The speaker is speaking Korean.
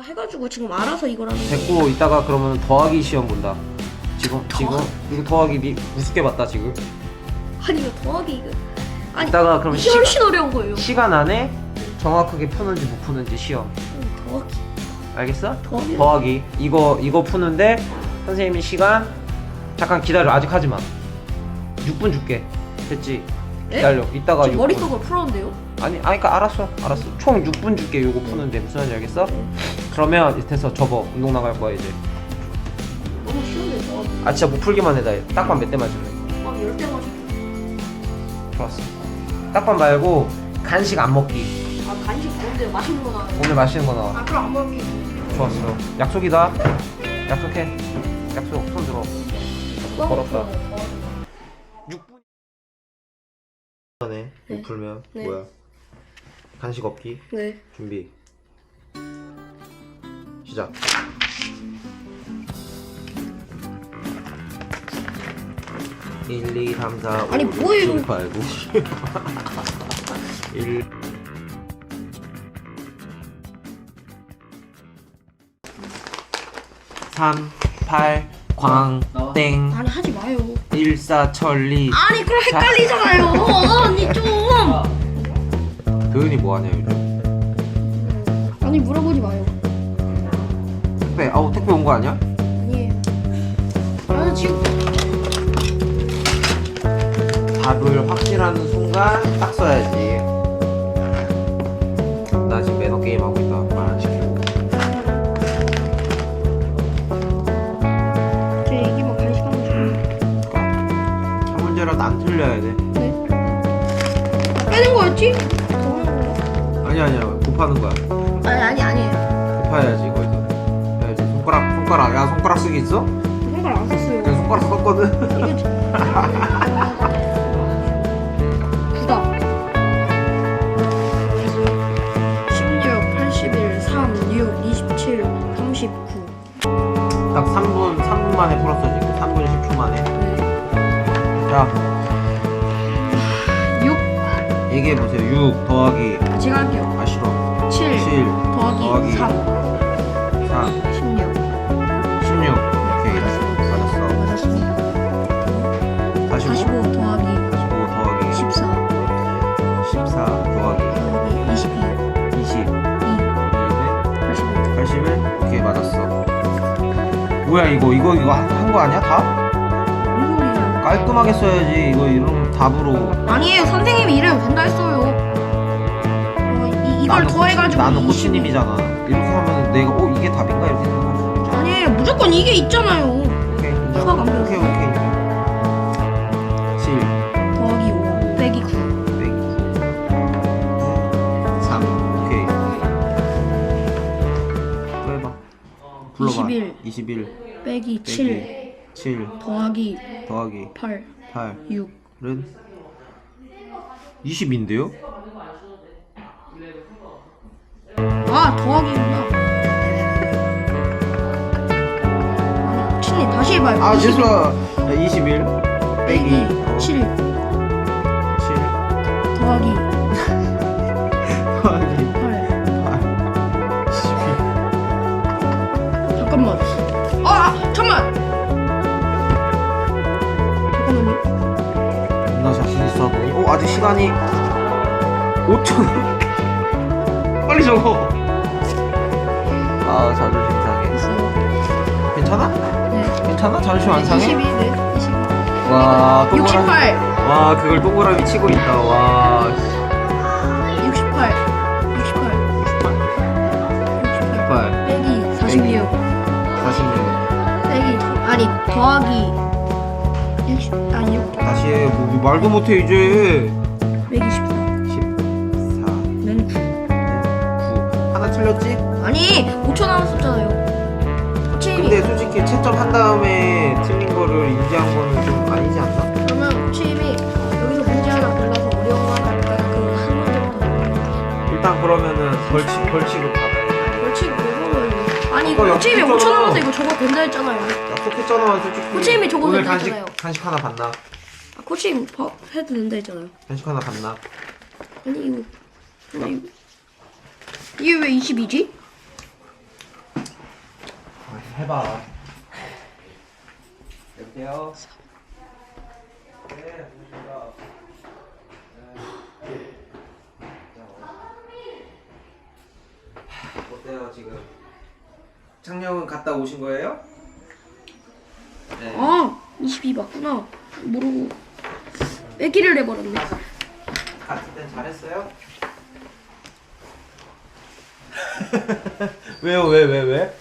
해가지고 지금 알아서 이걸 하는 거. 됐고 이따가 그러면 더하기 시험 본다. 지금 지금 이거 더하기 미, 우습게 봤다 지금. 아니 이거 더하기 이거. 아니 이따가 그럼 이게 시간 훨씬 어려운 거예요. 시간 안에 정확하게 푸는지 못 푸는지 시험. 음, 더하기. 알겠어? 더하기. 더하기 이거 이거 푸는데 선생님이 시간 잠깐 기다려 아직 하지 마. 6분 줄게. 됐지? 네? 기다려. 이따가 지금 6분. 머릿속으로 풀었는데요? 아니, 아니, 그니까 알았어, 알았어. 총 6분 줄게. 요거 푸는데 무슨 말인지 알겠어? 그러면 됐어, 접어. 운동 나갈 거야 이제. 너무 쉬운데 더하기. 아, 진짜 못 풀기만 해다. 딱밤 몇 대 맞을래? 막 열대 맞아. 좋았어. 딱밤 말고 간식 안 먹기. 아 간식 좋은데 맛있는 거 나와요. 오늘 맛있는 거 나와. 아 그럼 안 먹을게. 좋았어. 약속이다. 약속해. 약속. 손 들어. 걸었다. 6분 전에 네. 못 풀면 네. 뭐야? 간식 없기. 네. 준비. 시작. 일, 이, 삼, 사, 아니, 오, 육, 뭐예요? 칠, 팔, 구, 십. 일. 삼, 팔, 광, 땡, 아니 하지 마요. 일사천리. 아니 그럼 헷갈리잖아요. 어, 언니 좀. 뭐하냐 요즘? 아니 물어보지 마요. 택배, 아우 택배 온 거 아니야? 아니에요. 아 지금 답을 확실하는 순간 딱 써야지. 나 지금 매너 게임 하고 있다. 말 안 시키고. 제 얘기만 간식하면 좋은데. 한 문제라도 안 틀려야 돼. 아니 아니야 곱하는 거야. 아니 아니 아니에요. 곱해야지 거기서. 해야지. 손가락 손가락 야 손가락 쓰기 있어? 손가락 안 썼어요. 그냥 손가락 썼거든. 이게 저- 구다. 16, 81, 3, 6, 27, 39. 딱 3분 3분 만에 풀었어 지금. 3분 10초 만에. 네. 자 6. 얘기해 보세요. 6 더하기 제가 할게요. 아 싫어. 7, 7 더하기, 더하기 3, 3 16. 16 오케이. 맞았어. 맞았습니다. 45 45 더하기? 45 더하기? 14 14 더하기 더하기 22 20 2 85 81 오케이 맞았어. 뭐야 이거? 이거 이거 한 거 아니야 다? 깔끔하게 써야지. 이거 이런 답으로 아니에요. 선생님이 이래도 된다 했어요. 어, 이, 이걸 나는 더해가지고 나는 20. 코치님이잖아. 이렇게 하면 내가 어 이게 답인가? 이렇게 생각할 수 있잖아 아니에요. 무조건 이게 있잖아요. 오케이. 인정 수학 안 오케이 오케이. 7 더하기 5 빼기 9 3 오케이. 또 해봐. 불러봐. 21. 21 빼기 7 7 더하기 더하기 8 8 6 은 20인데요? 아 더하기구나. 아니 친님 다시 해봐요. 아21 죄송합니다 21 빼기. 빼기. 어, 7 7 더하기 더하기 아직 시간이 5초 빨리 적어. 아 자존심 상해. 괜찮아? 네. 괜찮아? 자존심 안 상해? 22, 네, 22. 와 동그라미. 68, 와 그걸 동그라미 치고 있다. 와 68, 68, 68, 8 빼기 46, 46 빼기 더, 아니 더하기 60, 아니 6, 다시 해 뭐, 말도 못해 이제 빼기 14, 14는 9. 9 하나 틀렸지? 아니 5초 남았었잖아요. 코치님이 근데 솔직히 채점 한 다음에 틀린 거를 인지한 거는 좀 아니지 않나? 그러면 코치님이 여기서 문제 하나 골라서 어려운 거 하나 할까요? 그한 문제부터 일단 그러면은 벌칙 벌칙을 받아야 벌칙 왜 걸어요? 아니 이거 코치님이 약속했잖아. 5초 남아서 이거 저거 된다 했잖아요. 약속했잖아 솔직히 코치님이 적어서 오늘 간식 했잖아요. 간식 하나 받나? 아, 코치님 봐- 해도 된다 했잖아요. 간식 하나 받나? 아니 이거 아니 이게 왜 22지? 해봐. 여보세요. 네, 안녕하십니까. 네. 하, 어때요 지금? 창녕은 갔다 오신 거예요? 네. 아, 22 맞구나. 모르고 빼기를 해버렸네. 갔을 땐 잘했어요? 왜요 왜 왜 왜?